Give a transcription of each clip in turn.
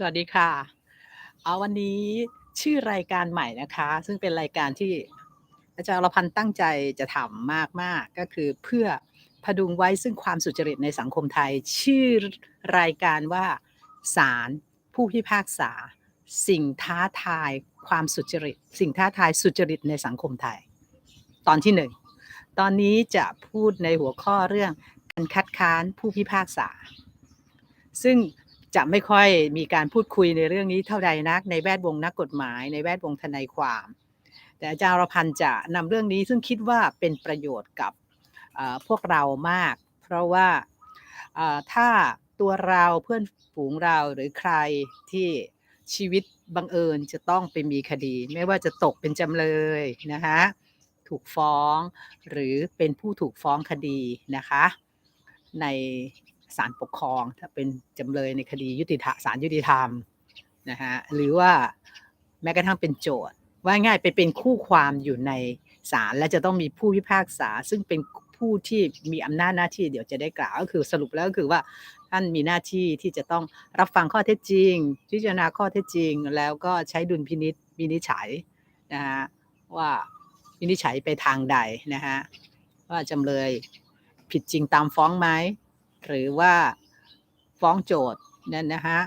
สวัสดีค่ะ เอาวันนี้ชื่อรายการใหม่นะคะ ซึ่งเป็นรายการที่อาจารย์อรพันธ์ตั้งใจจะทำมากๆก็คือเพื่อพดุงไว้ซึ่งความสุจริตในสังคมไทย ชื่อรายการว่าศาลผู้พิพากษา สิ่งท้าทายความสุจริต สิ่งท้าทายสุจริตในสังคมไทย ตอนที่หนึ่งตอนนี้จะพูดในหัวข้อเรื่องการคัดค้านผู้พิพากษา ซึ่ง จะไม่ค่อยมีการพูดคุยในเรื่องนี้เท่าใดนัก ในแวดวงนักกฎหมาย ในแวดวงทนายความ แต่อาจารย์รพันธ์จะนำเรื่องนี้ซึ่งคิดว่าเป็นประโยชน์กับพวกเรามาก เพราะว่าถ้าตัวเราเพื่อนฝูงเราหรือใครที่ชีวิตบังเอิญจะต้องไปมีคดี ไม่ว่าจะตกเป็นจำเลยนะคะถูกฟ้องหรือเป็นผู้ถูกฟ้องคดีนะคะ ใน ศาลปกครอง ถ้าเป็นจำเลยในคดียุติธรรมศาลยุติธรรมนะฮะหรือว่าแม้กระทั่งเป็นโจทย์ว่าง่ายไปเป็นคู่ความอยู่ในศาลและจะต้องมีผู้พิพากษา ซึ่งเป็นผู้ที่มีอำนาจหน้าที่เดี๋ยวจะได้กล่าว ก็คือสรุปแล้วก็คือว่าท่านมีหน้าที่ที่จะต้องรับฟังข้อเท็จจริง พิจารณาข้อเท็จจริง แล้วก็ใช้ดุลพินิษวินิจฉัยนะฮะว่าวินิจฉัยไปทางใดนะฮะว่าจำเลยผิดจริงตามฟ้องไหม หรือว่าฟ้องโจทย์นั่นนะฮะ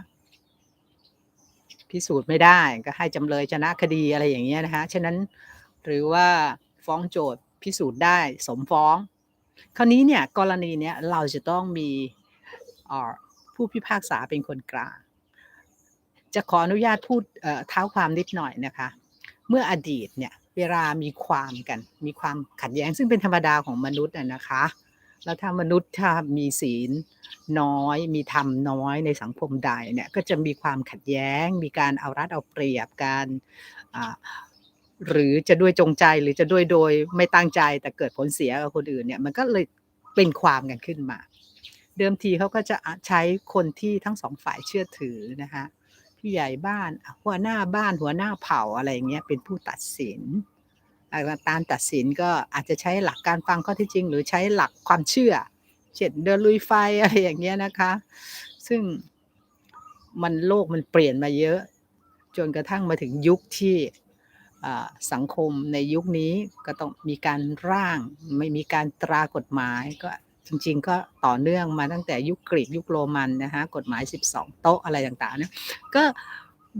พิสูจน์ไม่ได้ก็ให้จำเลยชนะคดีอะไรอย่างเงี้ยนะฮะฉะนั้นหรือว่าฟ้องโจทย์พิสูจน์ได้สมฟ้อง คราวนี้เนี่ยกรณีเนี้ยเราจะต้องมีผู้พิพากษาเป็นคนกลาง จะขออนุญาตพูดเท้าความนิดหน่อยนะคะ เมื่ออดีตเนี่ยเวลามีความกัน มีความขัดแย้งซึ่งเป็นธรรมดาของมนุษย์นะคะ แล้วถ้ามนุษย์ถ้ามีศีลน้อย มีธรรมน้อยในสังคมใดเนี่ยก็จะมีความขัดแย้ง มีการเอารัดเอาเปรียบกันหรือจะด้วยจงใจหรือจะด้วยโดยไม่ตั้งใจแต่เกิดผลเสียกับคนอื่นเนี่ยมันก็เลยเป็นความกันขึ้นมา เดิมทีเขาก็จะใช้คนที่ทั้งสองฝ่ายเชื่อถือนะคะผู้ใหญ่บ้านหัวหน้าบ้านหัวหน้าเผ่าอะไรอย่างเงี้ยเป็นผู้ตัดสิน การตัดสินก็อาจจะใช้หลักการฟังข้อท็จจริง หรือใช้หลักความเชื่อ เช่นเดินลุยไฟอะไรอย่างเงี้ยนะคะ ซึ่งมันโลกมันเปลี่ยนมาเยอะ จนกระทั่งมาถึงยุคที่สังคมในยุคนี้ก็ต้องมีการร่างไม่มีการตรากฎหมายก็จริงๆ ก็ต่อเนื่องมาตั้งแต่ยุคกรีกยุคโรมันนะคะกฎหมาย 12 โต๊ะอะไรต่างๆเนี่ยก็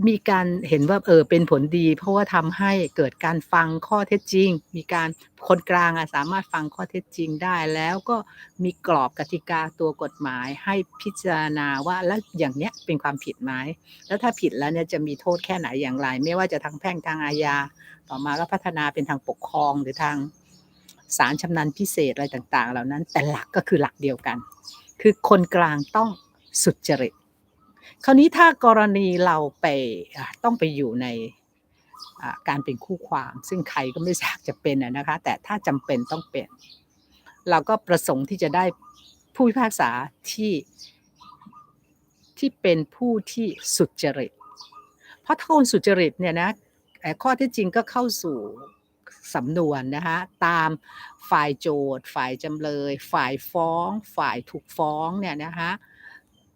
มีการเห็นว่าเออเป็นผลดี เพราะว่าทำให้เกิดการฟังข้อเท็จจริง มีการคนกลางอะสามารถฟังข้อเท็จจริงได้ แล้วก็มีกรอบกติกาตัวกฎหมายให้พิจารณาว่าแล้วอย่างเนี้ยเป็นความผิดไหมแล้วถ้าผิดแล้วเนี่ยจะมีโทษแค่ไหนอย่างไร ไม่ว่าจะทางแพ่งทางอาญาต่อมาก็พัฒนาเป็นทางปกครองหรือทางศาลชำนาญพิเศษอะไรต่าง ๆ เหล่านั้น แต่หลักก็คือหลักเดียวกัน คือคนกลางต้องสุจริต คราวนี้ถ้ากรณีเราไปต้องไปอยู่ในการเป็นคู่ความ ซึ่งใครก็ไม่อยากจะเป็นนะคะ แต่ถ้าจำเป็นต้องเป็น เราก็ประสงค์ที่จะได้ผู้พิพากษาที่ที่เป็นผู้ที่สุจริต เพราะถ้าคนสุจริตเนี่ยนะข้อท็จจริงก็เข้าสู่สำนวนนะคะตามฝ่ายโจทย์ ฝ่ายจำเลย ฝ่ายฟ้อง ฝ่ายถูกฟ้องเนี่ยนะคะ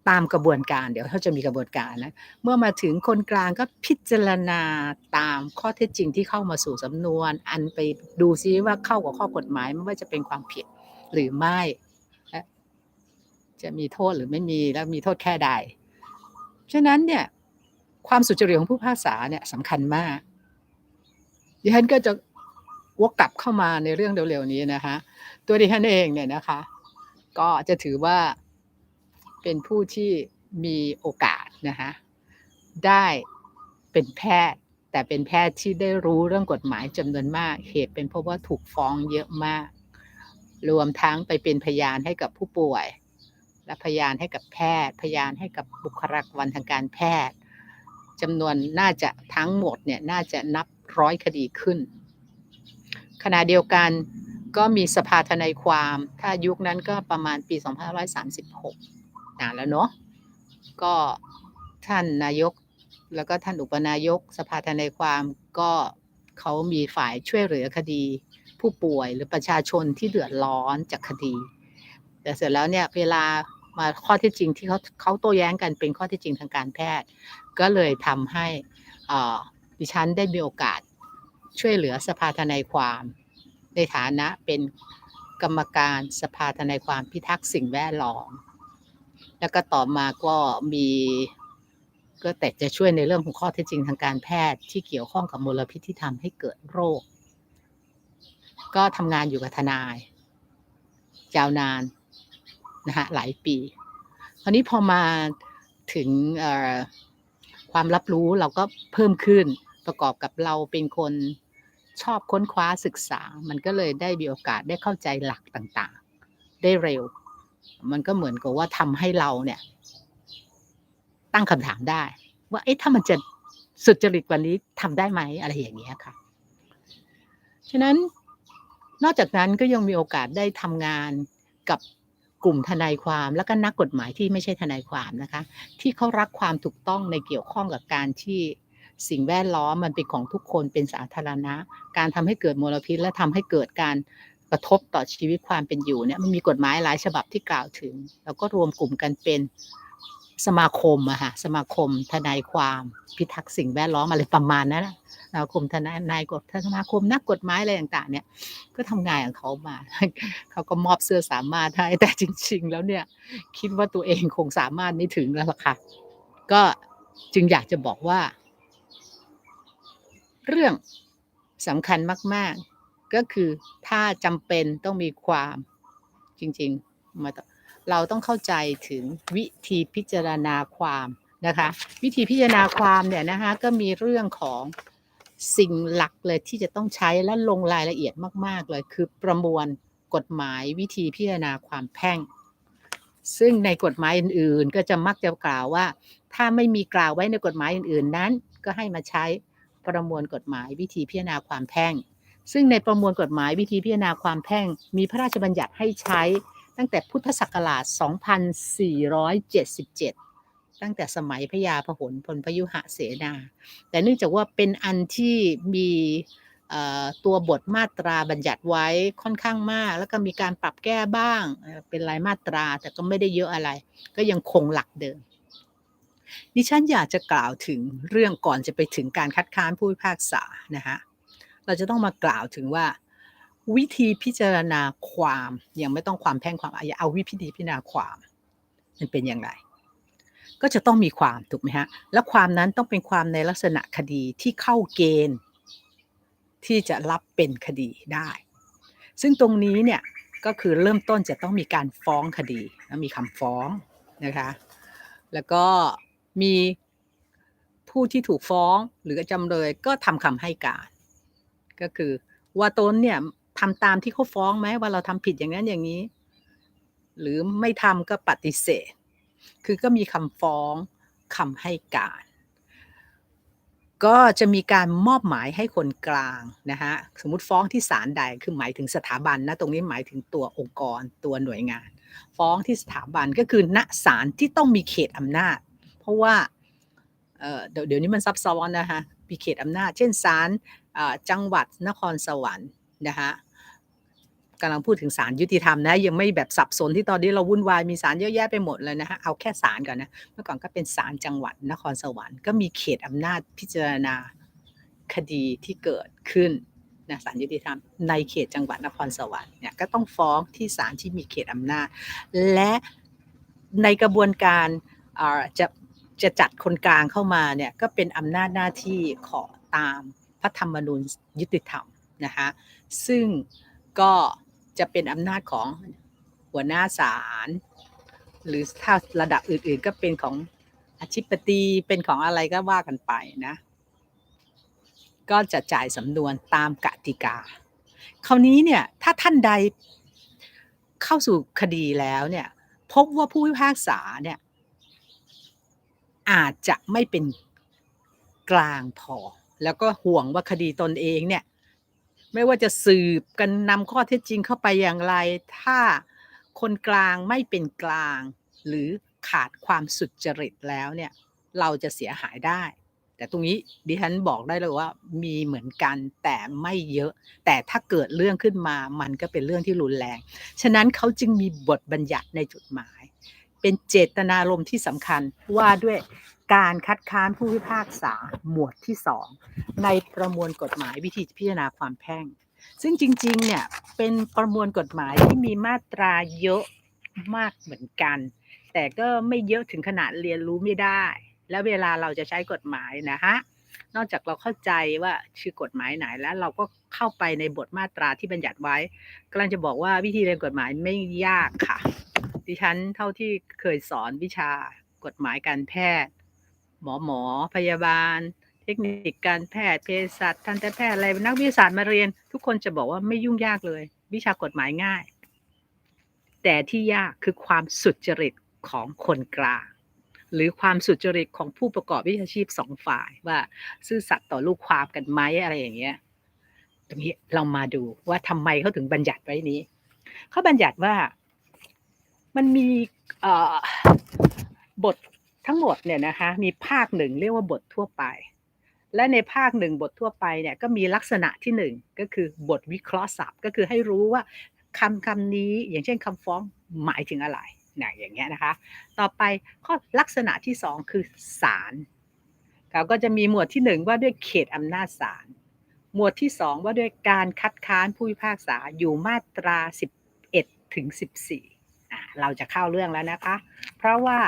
ตามกระบวนการเดี๋ยวเขาจะมีกระบวนการนะเมื่อมาถึงคนกลางก็พิจารณาตามข้อเท็จจริงที่เข้ามาสู่สำนวน อันไปดูซิว่าเข้ากับข้อกฎหมายไม่ว่าจะเป็นความผิดหรือไม่ะจะมีโทษหรือไม่มีแล้วมีโทษแค่ใดฉะนั้นเนี่ยความสุจริตของผู้พิพากษาเนี่ยสำคัญมากดิฉันก็จะวกกลับเข้ามาในเรื่องเร็วๆนี้นะคะ ตัวดิฉันเองเนี่ยนะคะ ก็จะถือว่า เป็นผู้ที่มีโอกาสนะคะได้เป็นแพทย์ แต่เป็นแพทย์ที่ได้รู้เรื่องกฎหมายจำนวนมาก เหตุเป็นเพราะว่าถูกฟ้องเยอะมาก รวมทั้งไปเป็นพยานให้กับผู้ป่วย และพยานให้กับแพทย์ พยานให้กับบุคลากรทางการแพทย์จำนวนน่าจะทั้งหมดเนี่ยน่าจะนับร้อยคดีขึ้น ขณะเดียวกันก็มีสภาทนายความ ถ้ายุคนั้นก็ประมาณปี 2536 นานแล้วเนาะก็ท่านนายกแล้วก็ท่านอุปนายกสภาทนายความก็เขามีฝ่ายช่วยเหลือคดี ผู้ป่วยหรือประชาชนที่เดือดร้อนจากคดี แต่เสร็จแล้วเนี่ยเวลามาข้อเท็จจริงที่เขาเขาโต้แย้งกันเป็นข้อเท็จจริงทางการแพทย์ ก็เลยทำให้อดิฉันได้มีโอกาสช่วยเหลือสภาทนายความ ในฐานะเป็นกรรมการสภาทนายความพิทักษ์สิ่งแวดล้อม แล้วก็ต่อมาก็มีก็แต่จะช่วยในเรื่องของข้อเท็จจริงทางการแพทย์ที่เกี่ยวข้องกับมลพิษที่ทำให้เกิดโรค ก็ทำงานอยู่กับทนายยาวนานนะฮะหลายปีคราวนี้พอมาถึงความรับรู้เราก็เพิ่มขึ้นประกอบกับเราเป็นคนชอบค้นคว้าศึกษา มันก็เลยได้มีโอกาสได้เข้าใจหลักต่างๆ ได้เร็ว มันก็เหมือนกับว่าทำให้เราเนี่ย ตั้งคำถามได้ ว่าเอ๊ะถ้ามันจะสุดจริตกว่านี้ทำได้ไหมอะไรอย่างเงี้ยค่ะ ฉะนั้นนอกจากนั้นก็ยังมีโอกาสได้ทำงานกับกลุ่มทนายความและก็นักกฎหมายที่ไม่ใช่ทนายความนะคะ ที่เขารักความถูกต้องในเกี่ยวข้องกับการที่สิ่งแวดล้อมมันเป็นของทุกคนเป็นสาธารณะ การทำให้เกิดมลพิษและทำให้เกิดการ กระทบต่อชีวิตความเป็นอยู่เนี่ยมันมีกฎหมายหลายฉบับที่กล่าวถึง แล้วก็รวมกลุ่มกันเป็นสมาคมอะค่ะสมาคมทนายความพิทักษ์สิ่งแวดล้อมอะไรประมาณนั้นนะสมาคมทนายนายกฎสมาคมนักกฎหมายอะไรต่างๆ เนี่ย ก็ทำงานของเขามา เขาก็มอบเสื้อสามารถให้แต่จริง ๆ แล้วเนี่ย คิดว่าตัวเองคงสามารถไม่ถึงแล้วล่ะค่ะ ก็จึงอยากจะบอกว่า เรื่องสำคัญมาก ๆ ก็คือถ้าจำเป็นต้องมีความจริงๆมาต่อเราต้องเข้าใจถึงวิธีพิจารณาความนะคะ วิธีพิจารณาความเนี่ยนะคะก็มีเรื่องของสิ่งหลักเลยที่จะต้องใช้และลงรายละเอียดมาก ๆ เลย คือประมวลกฎหมายวิธีพิจารณาความแพ่ง ซึ่งในกฎหมายอื่น ๆ ก็จะมักจะกล่าวว่า ถ้าไม่มีกล่าวไว้ในกฎหมายอื่น ๆ นั้น ก็ให้มาใช้ประมวลกฎหมายวิธีพิจารณาความแพ่ง ซึ่งในประมวลกฎหมายวิธีพิจารณาความแพ่ง มีพระราชบัญญัติให้ใช้ตั้งแต่พุทธศักราช 2477 ตั้งแต่สมัยพระยาพหลพลพยุหเสนา แต่เนื่องจากว่าเป็นอันที่มีตัวบทมาตราบัญญัติไว้ค่อนข้างมาก แล้วก็มีการปรับแก้บ้างเอ่อเป็นรายมาตราแต่ก็ไม่ได้เยอะอะไร ก็ยังคงหลักเดิม ดิฉันอยากจะกล่าวถึงเรื่องก่อนจะไปถึงการคัดค้านผู้พิพากษานะฮะ เราจะต้องมากล่าวถึงว่า วิธีพิจารณาความยังไม่ต้องความแพ่งความอาญาเอาวิธีพิจารณาความ มันเป็นอย่างไร ก็จะต้องมีความถูกไหมฮะและความนั้นต้องเป็นความในลักษณะคดีที่เข้าเกณฑ์ ที่จะรับเป็นคดีได้ ซึ่งตรงนี้เนี่ยก็คือเริ่มต้นจะต้องมีการฟ้องคดีแล้วมีคำฟ้องนะคะแล้วก็มีผู้ที่ถูกฟ้องหรือจำเลยก็ทำคำให้การ ก็คือ ว่าตนเนี่ยทำตามที่เขาฟ้องไหมว่าเราทำผิดอย่างนั้นอย่างนี้ หรือไม่ทำก็ปฏิเสธ คือก็มีคำฟ้องคำให้การ ก็จะมีการมอบหมายให้คนกลางนะฮะสมมติฟ้องที่ศาลใดคือหมายถึงสถาบันนะตรงนี้หมายถึงตัวองค์กรตัวหน่วยงาน ฟ้องที่สถาบันก็คือณศาลที่ต้องมีเขตอำนาจ เพราะว่าเเดี๋ยวนี้มันซับซ้อนนะคะมีเขตอำนาจ เช่นศาล จังหวัดนครสวรรค์นะคะกำลังพูดถึงศาลยุติธรรมนะยังไม่แบบสับสนที่ตอนนี้เราวุ่นวายมีศาลเยอะแยะไปหมดเลยนะคะเอาแค่ศาลก่อนนะเมื่อก่อนก็เป็นศาลจังหวัดนครสวรรค์ก็มีเขตอำนาจพิจารณาคดีที่เกิดขึ้นนะศาลยุติธรรมในเขตจังหวัดนครสวรรค์เนี่ยก็ต้องฟ้องที่ศาลที่มีเขตอำนาจ และในกระบวนการจะจะจัดคนกลางเข้ามาเนี่ยก็เป็นอำนาจหน้าที่ขอตาม พระธรรมนูญยุติธรรมนะคะซึ่งก็จะเป็นอำนาจของหัวหน้าศาลหรือถ้าระดับอื่นๆ ก็เป็นของอธิปดีเป็นของอะไรก็ว่ากันไปนะ ก็จะจ่ายสำนวนตามกติกา คราวนี้เนี่ยถ้าท่านใดเข้าสู่คดีแล้วเนี่ยพบว่าผู้พิพากษาเนี่ยอาจจะไม่เป็นกลางพอ แล้วก็ห่วงว่าคดีตนเองเนี่ย ไม่ว่าจะสืบกันนำข้อเท็จจริงเข้าไปอย่างไร ถ้าคนกลางไม่เป็นกลาง หรือขาดความสุจริตแล้วเนี่ย เราจะเสียหายได้ แต่ตรงนี้ดิฉันบอกได้เลยว่ามีเหมือนกันแต่ไม่เยอะ แต่ถ้าเกิดเรื่องขึ้นมามันก็เป็นเรื่องที่รุนแรง ฉะนั้นเขาจึงมีบทบัญญัติในจดหมายเเป็นเจตนารมณ์ที่สำคัญว่าด้วย การคัดค้านผู้พิพากษาหมวดที่สองในประมวลกฎหมายวิธีพิจารณาความแพ่ง ซึ่งจริงๆเนี่ยเป็นประมวลกฎหมายที่มีมาตราเยอะมากเหมือนกัน แต่ก็ไม่เยอะถึงขนาดเรียนรู้ไม่ได้ แล้วเวลาเราจะใช้กฎหมายนะฮะนอกจากเราเข้าใจว่าชื่อกฎหมายไหนแล้วเราก็เข้าไปในบทมาตราที่บัญญัติไว้กำลังจะบอกว่าวิธีเรียนกฎหมายไม่ยากค่ะ ดิฉันเท่าที่เคยสอนวิชากฎหมายการแพทย์ หมอหมอพยาบาล เทคนิคการแพทย์เภสัชทันตแพทย์อะไรนักวิทยาศาสตร์มาเรียน ทุกคนจะบอกว่าไม่ยุ่งยากเลย วิชากฎหมายง่าย แต่ที่ยากคือความสุจริตของคนกลางหรือความสุจริตของผู้ประกอบวิชาชีพสองฝ่ายว่าซื่อสัตย์ต่อลูกความกันไหมอะไรอย่างเงี้ยตรงนี้เรามาดูว่าทำไมเขาถึงบัญญัติไว้นี้เขาบัญญัติว่ามันมีบท ทั้งหมดเนี่ยนะคะมีภาคหนึ่งเรียกว่าบททั่วไป และในภาคหนึ่งบททั่วไปเนี่ยก็มีลักษณะที่หนึ่งก็คือบทวิเคราะห์ศัพท์ ก็คือให้รู้ว่าคำคำนี้อย่างเช่นคำฟ้องหมายถึงอะไรนะอย่างเงี้ยนะคะ ต่อไปข้อลักษณะที่สองคือศาลเขาก็จะมีหมวดที่หนึ่งว่าด้วยเขตอำนาจศาลหมวดที่สองว่าด้วยการคัดค้านผู้พิพากษาอยู่มาตรา 11ถึง14อ่เราจะเข้าเรื่องแล้วนะคะ เพราะว่า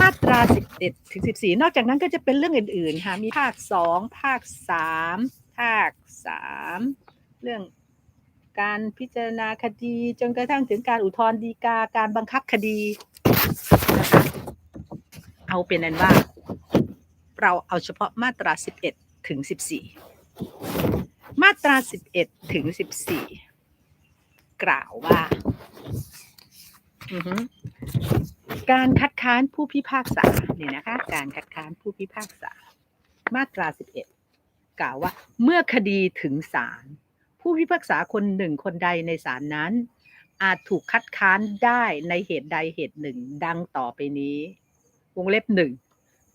มาตรา 11 ถึง 14 นอกจากนั้นก็จะเป็นเรื่องอื่นๆ ค่ะ มีภาค 2 ภาค 3 ภาค 3 เรื่องการพิจารณาคดีจนกระทั่งถึงการอุทธรณ์ฎีกาการบังคับคดีนะคะเอาเป็นนั้นว่า เราเอาเฉพาะมาตรา 11 ถึง 14 มาตรา 11 ถึง 14 กล่าวว่าอือฮึ การคัดค้านผู้พิพากษาเนี่ยนะคะ การคัดค้านผู้พิพากษา มาตรา 11 กล่าวว่า เมื่อคดีถึงศาลผู้พิพากษาคนหนึ่งคนใดในศาลนั้น อาจถูกคัดค้านได้ในเหตุใดเหตุหนึ่ง ดังต่อไปนี้ วงเล็บหนึ่ง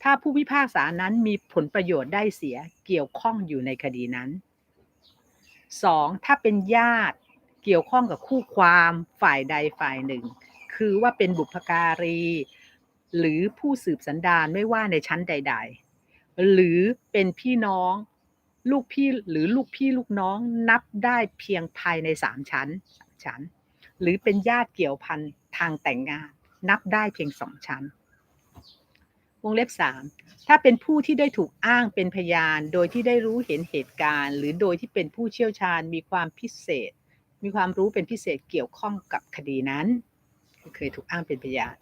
ถ้าผู้พิพากษานั้นมีผลประโยชน์ได้เสียเกี่ยวข้องอยู่ในคดีนั้น 2. ถ้าเป็นญาติเกี่ยวข้องกับคู่ความฝ่ายใดฝ่ายหนึ่ง คือว่าเป็นบุพการี หรือผู้สืบสันดานไม่ว่าในชั้นใด ๆ หรือเป็นพี่น้องลูกพี่หรือลูกพี่ลูกน้องนับได้เพียงภายในสามชั้นสามชั้น หรือเป็นญาติเกี่ยวพันทางแต่งงาน นับได้เพียงสองชั้น วงเล็บสามถ้าเป็นผู้ที่ได้ถูกอ้างเป็นพยาน โดยที่ได้รู้เห็นเหตุการณ์ หรือโดยที่เป็นผู้เชี่ยวชาญมีความพิเศษ มีความรู้เป็นพิเศษเกี่ยวข้องกับคดีนั้น เคยถูกอ้างเป็นพยาน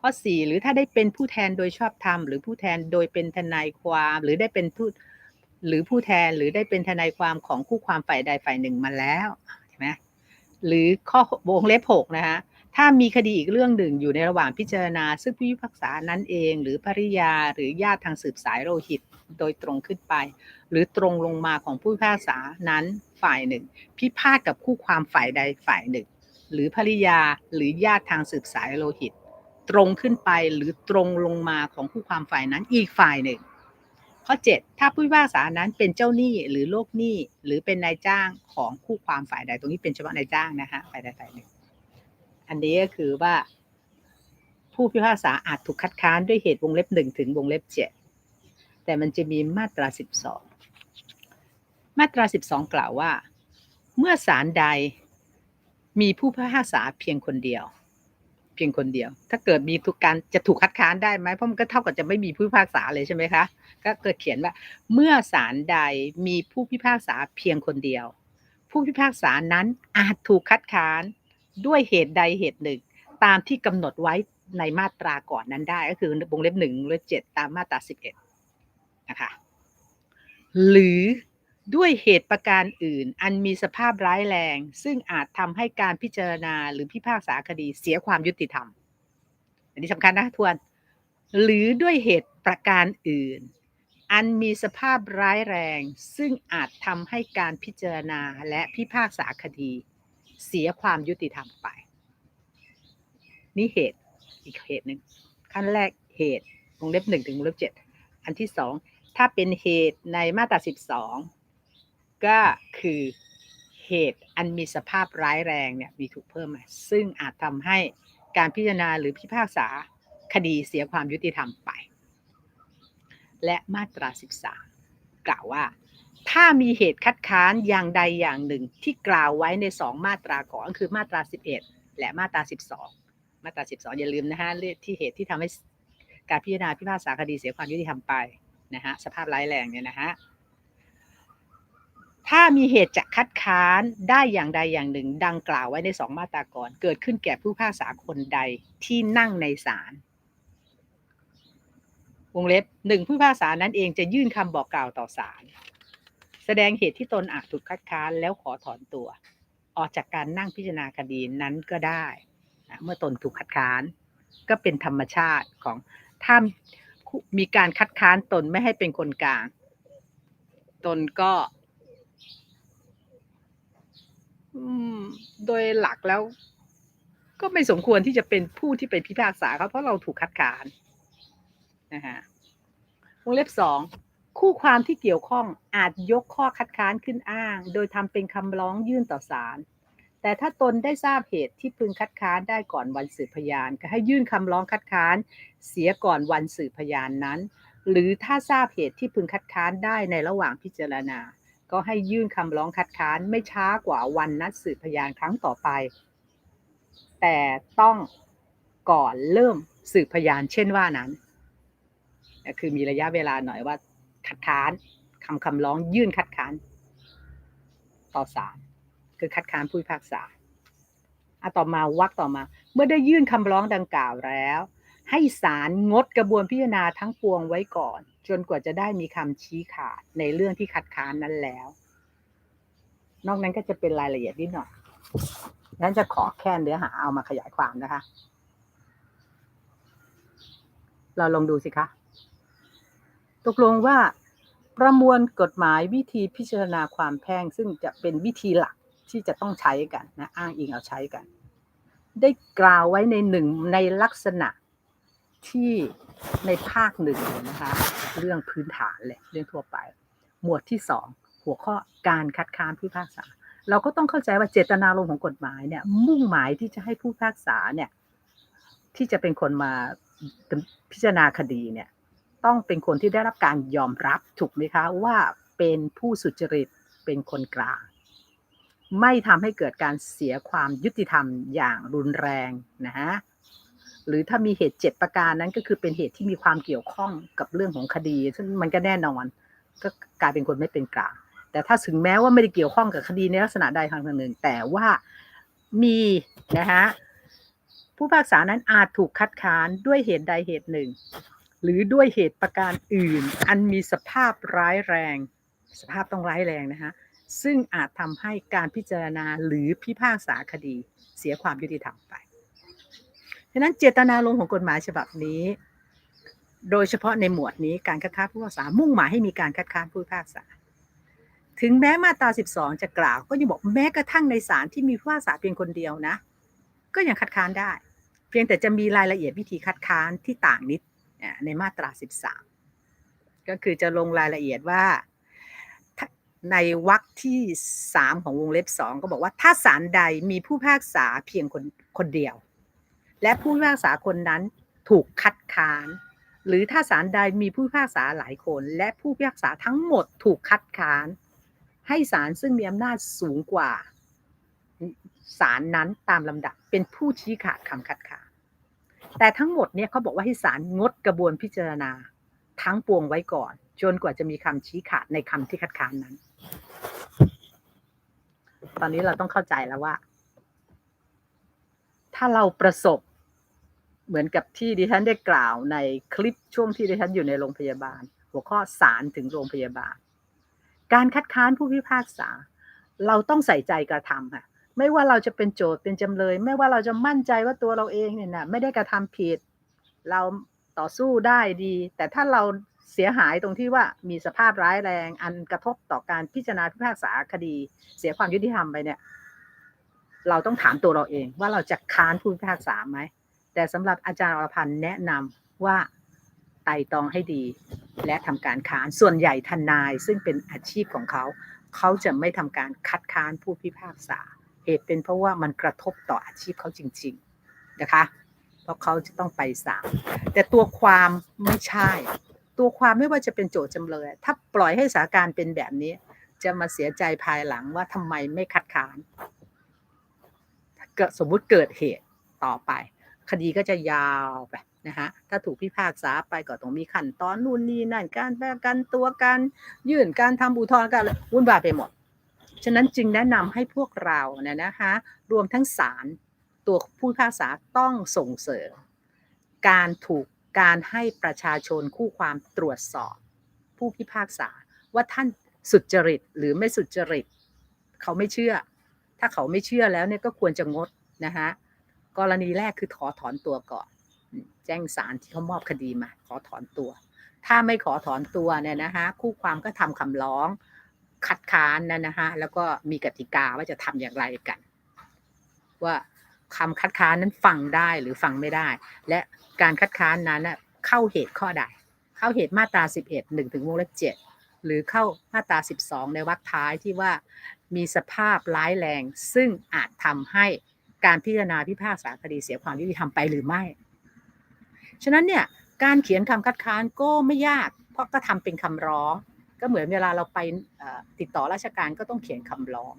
ข้อสี่หรือถ้าได้เป็นผู้แทนโดยชอบธรรมหรือผู้แทนโดยเป็นทนายความหรือได้เป็นผู้หรือผู้แทนหรือได้เป็นทนายความของคู่ความฝ่ายใดฝ่ายหนึ่งมาแล้วใช่ไหมหรือข้อวงเล็บหกนะคะถ้ามีคดีอีกเรื่องหนึ่งอยู่ในระหว่างพิจารณา ซึ่งผู้พิพากษานั้นเอง หรือภริยาหรือญาติทางสืบสายโลหิตโดยตรงขึ้นไป หรือตรงลงมาของผู้พิพากษานั้นฝ่ายหนึ่ง พิพาทกับคู่ความฝ่ายใดฝ่ายหนึ่ง หรือภริยาหรือญาติทางสืบสายโลหิต ตรงขึ้นไปหรือตรงลงมาของคู่ความฝ่ายนั้นอีกฝ่ายหนึ่ง ข้อ 7 ถ้าผู้พิพากษานั้นเป็นเจ้าหนี้หรือโลกหนี้หรือเป็นนายจ้างของคู่ความฝ่ายใดตรงนี้เป็นเฉพาะนายจ้างนะคะฝ่ายใดฝ่ายหนึ่ง อันนี้ก็คือว่า ผู้พิพากษาอาจถูกคัดค้านด้วยเหตุวงเล็บหนึ่งถึงวงเล็บเจ็ดแต่มันจะมีมาตราสิบสองมาตราสิบสองกล่าวว่า เมื่อศาลใด มีผู้พิพากษาเพียงคนเดียว เพียงคนเดียว ถ้าเกิดมีทุกการจะถูกคัดค้านได้ไหมเพราะมันก็เท่ากับจะไม่มีผู้พิพากษาเลยใช่ไหมคะก็เกิดเขียนว่า เมื่อศาลใดมีผู้พิพากษาเพียงคนเดียว ผู้พิพากษานั้นอาจถูกคัดค้านด้วยเหตุใดเหตุหนึ่ง ตามที่กำหนดไว้ในมาตราก่อนนั้นได้ ก็คือวงเล็บหนึ่งวงเล็บเจ็ดตามมาตราสิบเอ็ดนะคะหรือ ด้วยเหตุประการอื่น อันมีสภาพร้ายแรง ซึ่งอาจทำให้การพิจารณาหรือพิพากษาคดีเสียความยุติธรรม อันนี้สำคัญนะทวน หรือด้วยเหตุประการอื่น อันมีสภาพร้ายแรง ซึ่งอาจทำให้การพิจารณาและพิพากษาคดี เสียความยุติธรรมไป นี่เหตุอีกเหตุหนึ่งขั้นแรกเหตุวงเล็บหนึ่งถึงวงเล็บเจ็ดอันที่สองถ้าเป็นเหตุในมาตราสิบสอง ก็คือเหตุอันมีสภาพร้ายแรงเนี่ยมีถูกเพิ่มมาซึ่งอาจทำให้การพิจารณาหรือพิพากษาคดีเสียความยุติธรรมไป และมาตรา 13 กล่าวว่า ถ้ามีเหตุคัดค้านอย่างใดอย่างหนึ่งที่กล่าวไว้ในสองมาตราก่อนคือมาตรา 11 และมาตรา 12 มาตรา 12 อย่าลืมนะฮะที่เหตุที่ทำให้การพิจารณาพิพากษาคดีเสียความยุติธรรมไปนะฮะสภาพร้ายแรงเนี่ยนะฮะ ถ้ามีเหตุจะคัดค้านได้อย่างใดอย่างหนึ่ง ดังกล่าวไว้ในสองมาตราก่อน เกิดขึ้นแก่ผู้พิพากษาคนใดที่นั่งในศาลวงเล็บหนึ่งผู้พิพากษานั้นเองจะยื่นคำบอกกล่าวต่อศาลแสดงเหตุที่ตนอาจถูกคัดค้านแล้วขอถอนตัว ออกจากการนั่งพิจารณาคดีนั้นก็ได้ เมื่อตนถูกคัดค้าน ก็เป็นธรรมชาติของถ้ามีการคัดค้านตนไม่ให้เป็นคนกลาง ตนก็ อืม โดยหลักแล้ว ก็ไม่สมควรที่จะเป็นผู้ที่เป็นพิพากษาเขาเพราะเราถูกคัดค้านนะฮะวงเล็บสองคู่ความที่เกี่ยวข้องอาจยกข้อคัดค้านขึ้นอ้าง โดยทำเป็นคำร้องยื่นต่อศาลแต่ถ้าตนได้ทราบเหตุที่พึงคัดค้านได้ก่อนวันสืบพยาน ก็ให้ยื่นคำร้องคัดค้านเสียก่อนวันสืบพยานนั้น หรือถ้าทราบเหตุที่พึงคัดค้านได้ในระหว่างพิจารณา ก็ให้ยื่นคำร้องคัดค้านไม่ช้ากว่าวันนัดสืบพยานครั้งต่อไป แต่ต้องก่อนเริ่มสืบพยานเช่นว่านั้น คือมีระยะเวลาหน่อยว่าคัดค้านคำคำร้องยื่นคัดค้านต่อศาลคือคัดค้านผู้พิพากษาอะต่อมาวักต่อมา เมื่อได้ยื่นคำร้องดังกล่าวแล้ว ให้ศาลงดกระบวนพิจารณาทั้งปวงไว้ก่อน จนกว่าจะได้มีคำชี้ขาดในเรื่องที่คัดค้านนั้นแล้ว นอกนั้นก็จะเป็นรายละเอียดนิดหน่อยนั้นจะขอแค่เนื้อหาเอามาขยายความนะคะ เราลองดูสิคะ ตกลงว่าประมวลกฎหมายวิธีพิจารณาความแพ่งซึ่งจะเป็นวิธีหลักที่จะต้องใช้กันนะอ้างอิงเอาใช้กัน ได้กล่าวไว้ในหนึ่งในลักษณะที่ ในภาคหนึ่งนะคะ เรื่องพื้นฐานเลยเรื่องทั่วไป หมวดที่สองหัวข้อการคัดค้านผู้พิพากษา เราก็ต้องเข้าใจว่าเจตนารมณ์ของกฎหมายเนี่ย มุ่งหมายที่จะให้ผู้พิพากษาเนี่ย ที่จะเป็นคนมาพิจารณาคดีเนี่ย ต้องเป็นคนที่ได้รับการยอมรับถูกไหมคะว่าเป็นผู้สุจริตเป็นคนกลางไม่ทำให้เกิดการเสียความยุติธรรมอย่างรุนแรงนะฮะ หรือถ้ามีเหตุเจ็ดประการนั้นก็คือเป็นเหตุที่มีความเกี่ยวข้องกับเรื่องของคดี ซึ่งมันก็แน่นอน ก็กลายเป็นคนไม่เป็นกลาง แต่ถ้าถึงแม้ว่าไม่ได้เกี่ยวข้องกับคดีในลักษณะใดทางหนึ่ง แต่ว่ามีนะฮะผู้พิพากษานั้นอาจถูกคัดค้านด้วยเหตุใดเหตุหนึ่ง หรือด้วยเหตุประการอื่น อันมีสภาพร้ายแรง สภาพต้องร้ายแรงนะคะซึ่งอาจทำให้การพิจารณาหรือพิพากษาคดีเสียความยุติธรรมไป ฉะนั้นเจตนารมณ์ของกฎหมายฉบับนี้ โดยเฉพาะในหมวดนี้การคัดค้านผู้พิพากษามุ่งหมายให้มีการคัดค้านผู้พิพากษา ถึงแม้มาตรา 12 จะกล่าว ก็ยังบอกแม้กระทั่งในศาลที่มีผู้พิพากษาเพียงคนเดียวนะ ก็ยังคัดค้านได้ เพียงแต่จะมีรายละเอียดวิธีคัดค้านที่ต่างนิดในมาตรา 13 ก็คือจะลงรายละเอียดว่าในวรรคที่ 3 ของวงเล็บ 2 ก็บอกว่าถ้าศาลใดมีผู้พิพากษาเพียงคนคนเดียว และผู้พิพากษาคนนั้นถูกคัดค้าน หรือถ้าศาลใดมีผู้พิพากษาหลายคน และผู้พิพากษาทั้งหมดถูกคัดค้าน ให้ศาลซึ่งมีอำนาจสูงกว่าศาลนั้นตามลำดับเป็นผู้ชี้ขาดคำคัดค้านแต่ทั้งหมดเนี่ยเขาบอกว่าให้ศาลงดกระบวนพิจารณาทั้งปวงไว้ก่อน จนกว่าจะมีคำชี้ขาดในคำที่คัดค้านนั้น ตอนนี้เราต้องเข้าใจแล้วว่า ถ้าเราประสบ เหมือนกับที่ดิฉันได้กล่าวในคลิปช่วงที่ดิฉันอยู่ในโรงพยาบาล หัวข้อสารถึงโรงพยาบาล การคัดค้านผู้พิพากษา เราต้องใส่ใจกระทำค่ะไม่ว่าเราจะเป็นโจทย์เป็นจำเลย ไม่ว่าเราจะมั่นใจว่าตัวเราเองเนี่ยนะไม่ได้กระทำผิด เราต่อสู้ได้ดี แต่ถ้าเราเสียหายตรงที่ว่ามีสภาพร้ายแรง อันกระทบต่อการพิจารณาพิพากษาคดี เสียความยุติธรรมไปเนี่ย เราต้องถามตัวเราเองว่าเราจะค้านผู้พิพากษาไหม แต่สำหรับอาจารย์อรพันธ์แนะนำว่าไต่ตองให้ดี และทำการค้านส่วนใหญ่ทนายซึ่งเป็นอาชีพของเขา เขาจะไม่ทำการคัดค้านผู้พิพากษา เหตุเป็นเพราะว่ามันกระทบต่ออาชีพเขาจริง ๆนะคะ เพราะเขาจะต้องไปศาลแต่ตัวความไม่ใช่ ตัวความไม่ว่าจะเป็นโจทย์จำเลย ถ้าปล่อยให้สถานการเป็นแบบนี้ จะมาเสียใจภายหลังว่าทำไมไม่คัดค้านเกิดสมมุติเกิดเหตุต่อไป คดีก็จะยาวไปนะฮะถ้าถูกพิพากษาไปก็ต้องมีขั้นตอนนู่นนี่นั่นการประกันตัวการยื่นการทำอุทธรณ์การวุ่นวายไปหมด ฉะนั้นจึงแนะนำให้พวกเราเนี่ยนะคะรวมทั้งศาลตัวผู้พิพากษาต้องส่งเสริมการถูกการให้ประชาชนคู่ความตรวจสอบ ผู้พิพากษาว่าท่านสุจริตหรือไม่สุจริต เขาไม่เชื่อ ถ้าเขาไม่เชื่อแล้วเนี่ยก็ควรจะงดนะคะ กรณีแรกคือขอถอนตัวก่อน แจ้งศาลที่เขามอบคดีมา ขอถอนตัว ถ้าไม่ขอถอนตัวเนี่ยนะคะคู่ความก็ทำคำร้องคัดค้านนะนะฮะแล้วก็มีกติกาว่าจะทำอย่างไรกัน ว่าคำคัดค้านนั้นฟังได้หรือฟังไม่ได้ และการคัดค้านนั้นน่ะเข้าเหตุข้อใด เข้าเหตุมาตรา 11 1ถึงวงเล็บ7หรือเข้ามาตรา 12 ในวรรคท้ายที่ว่ามีสภาพร้ายแรง ซึ่งอาจทำให้ การพิจารณาพิพากษาคดีเสียความยุติธรรมไปหรือไม่ ฉะนั้นเนี่ยการเขียนคำคัดค้านก็ไม่ยาก เพราะก็ทำเป็นคำร้อง ก็เหมือนเวลาเราไปติดต่อราชการก็ต้องเขียนคำร้อง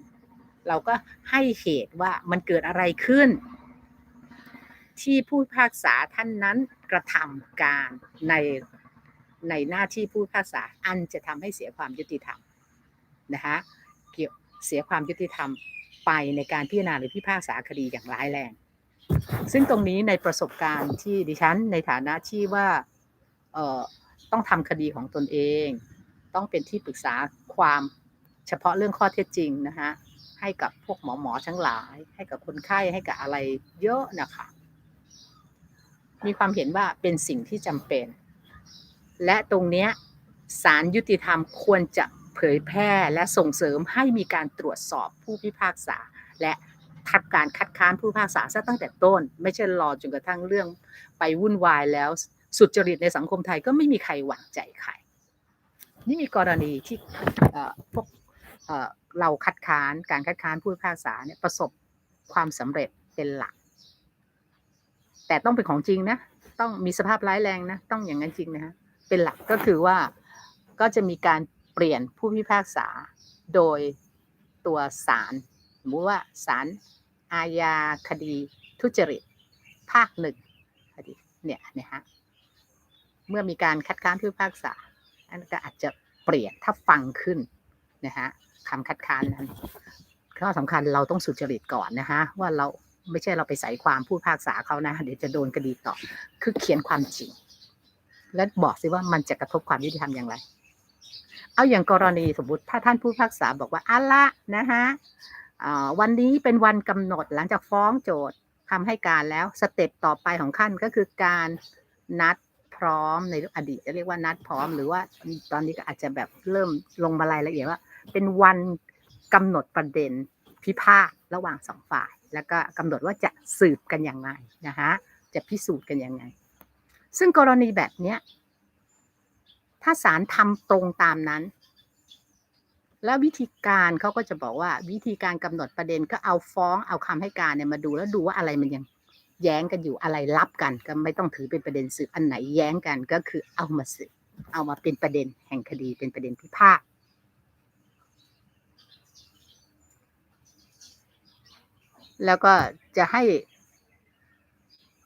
เราก็ให้เหตุว่ามันเกิดอะไรขึ้น ที่ผู้พิพากษาท่านนั้นกระทำการในในหน้าที่ผู้พิพากษาอันจะทำให้เสียความยุติธรรมนะคะเกี่ยวเสียความยุติธรรม ไปในการพิจารณาหรือพิพากษาคดีอย่างร้ายแรง ซึ่งตรงนี้ในประสบการณ์ที่ดิฉันในฐานะที่ว่าเต้องทำคดีของตนเอง ต้องเป็นที่ปรึกษาความเฉพาะเรื่องข้อเท็จจริงนะคะให้กับพวกหมอหมอทั้งหลาย ให้กับคนไข้ให้กับอะไรเยอะนะคะมีความเห็นว่าเป็นสิ่งที่จำเป็น และตรงเนี้ยศาลยุติธรรมควรจะ เผยแพร่และส่งเสริมให้มีการตรวจสอบผู้พิพากษา และทัดการคัดค้านผู้พิพากษาซะตั้งแต่ต้น ไม่ใช่รอจนกระทั่งเรื่องไปวุ่นวายแล้วสุดจริตในสังคมไทยก็ไม่มีใครหวังใจใครนี่มีกรณีที่พวกเราคัดค้านการคัดค้านผู้พิพากษาเนี่ยประสบความสำเร็จเป็นหลัก แต่ต้องเป็นของจริงนะ ต้องมีสภาพร้ายแรงนะ ต้องอย่างนั้นจริงนะฮะเป็นหลักก็คือว่าก็จะมีการ ปลี่ยนผู้พิพากษาโดยตัวศาลสมมติว่าศาลอาญาคดีทุจริต ภาคหนึ่งคดีเนี่ยนะฮะเมื่อมีการคัดค้านผู้พิพากษาอันก็อาจจะเปลี่ยนถ้าฟังขึ้นนะฮะคำคัดค้านนั้นข้อสำคัญเราต้องสุจริตก่อนนะฮะว่าเราไม่ใช่เราไปใส่ความผู้พิพากษาเขานะ เดี๋ยวจะโดนคดีต่อ คือเขียนความจริง และบอกสิว่ามันจะกระทบความยุติธรรมอย่างไร เอาอย่างกรณีสมมติถ้าท่านผู้พิพากษาบอกว่าอะละนะฮะวันนี้เป็นวันกำหนดหลังจากฟ้องโจทย์คำให้การแล้วสเต็ปต่อไปของขั้นก็คือการนัดพร้อมในอดีตจะเรียกว่านัดพร้อม หรือว่าตอนนี้ก็อาจจะแบบเริ่มลงมารายละเอียดว่า เป็นวันกำหนดประเด็นพิพาทระหว่างสองฝ่าย แล้วก็กำหนดว่าจะสืบกันอย่างไรนะคะจะพิสูจน์กันอยังไง ซึ่งกรณีแบบเนี้ย ถ้าศาลทำตรงตามนั้น แล้ววิธีการเขาก็จะบอกว่า วิธีการกำหนดประเด็นก็เอาฟ้องเอาคำให้การเนี่ยมาดูแล้วดูว่าอะไรมันยังแย้งกันอยู่อะไรรับกัน ก็ไม่ต้องถือเป็นประเด็นสืบอันไหนแย้งกันก็คือเอามาสืบเอามาเป็นประเด็นแห่งคดีเป็นประเด็นพิพาทแล้วก็จะให้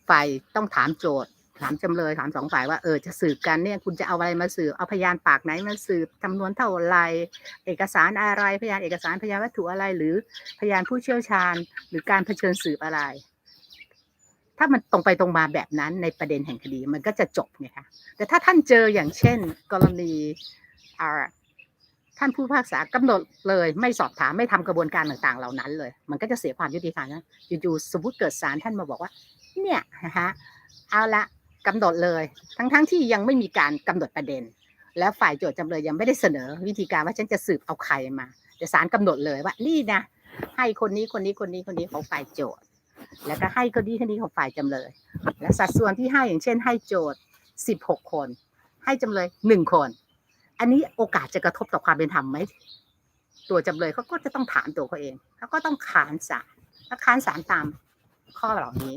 ฝ่ายต้องถามโจทย์ ถามจำเลยถามสองฝ่ายว่าเออจะสืบกันเนี่ยคุณจะเอาอะไรมาสืบเอาพยานปากไหนมาสืบจำนวนเท่าไรเอกสารอะไรพยานเอกสารพยานวัตถุอะไร หรือพยานผู้เชี่ยวชาญ หรือการเผชิญสืบอะไร ถ้ามันตรงไปตรงมาแบบนั้นในประเด็นแห่งคดีมันก็จะจบไงคะแต่ถ้าท่านเจออย่างเช่น กรณีอ่าท่านผู้พิพากษากำหนดเลยไม่สอบถามไม่ทำกระบวนการต่างๆ เหล่านั้นเลย มันก็จะเสียความยุติธรรมนะอยู่ๆสมมติเกิดศาลท่านมาบอกว่า เนี่ยนะคะเอาละ กำหนดเลย ทั้งๆที่ยังไม่มีการกำหนดประเด็น แล้วฝ่ายโจทย์จำเลยยังไม่ได้เสนอ วิธีการว่าฉันจะสืบเอาใครมาแต่ศาลกำหนดเลยว่านี่นะให้คนนี้คนนี้คนนี้คนนี้ของฝ่ายโจทย์ แล้วก็ให้คนนี้คนนี้ของฝ่ายจำเลย และสัดส่วนที่ให้อย่างเช่น ให้โจทย์สิบหกคน ให้จำเลยหนึ่งคน อันนี้โอกาสจะกระทบต่อความเป็นธรรมไหมตัวจำเลยเขาก็จะต้องถามตัวเขาเองเขาก็ต้องขานศาลถ้าค้านศาลตามข้อเหล่านี้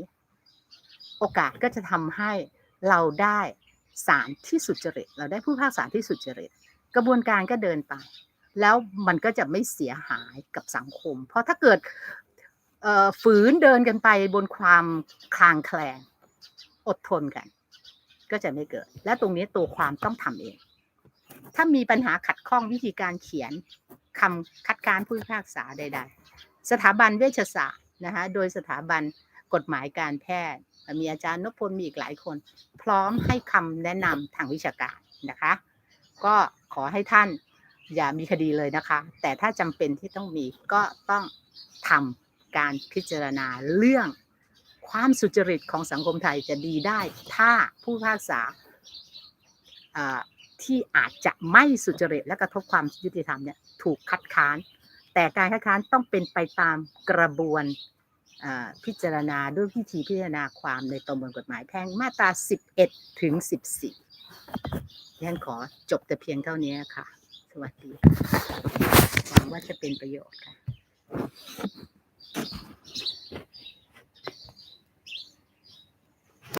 โอกาสก็จะทำให้ เราได้ศาลที่สุจริต เราได้ผู้พากษาที่สุจริต กระบวนการก็เดินไป แล้วมันก็จะไม่เสียหายกับสังคม เพราะถ้าเกิดฝืนเดินกันไปบนความคลางแคลงอดทนกัน ก็จะไม่เกิด และตรงนี้ตัวความต้องทำเอง ถ้ามีปัญหาขัดข้องวิธีการเขียนคำคัดค้านผู้พิพากษาใด ๆ สถาบันเวชศาสตร์นะคะโดยสถาบัน กฎหมายการแพทย์ มีอาจารย์นพพลมีอีกหลายคน พร้อมให้คำแนะนำทางวิชาการนะคะ ก็ขอให้ท่านอย่ามีคดีเลยนะคะ แต่ถ้าจำเป็นที่ต้องมีก็ต้องทำการพิจารณาเรื่องความสุจริตของสังคมไทยจะดีได้ ถ้าผู้พิพากษาที่อาจจะไม่สุจริตและกระทบความยุติธรรมเนี่ยถูกคัดค้าน แต่การคัดค้านต้องเป็นไปตามกระบวน พิจารณาด้วยพิธีพิจารณาความในตรงบนกฎหมายแพ่งมาตรา 11 ถึง 14ยันขอจบแต่เพียงเท่านี้ค่ะ สวัสดีหวังว่าจะเป็นประโยชน์ค่ะ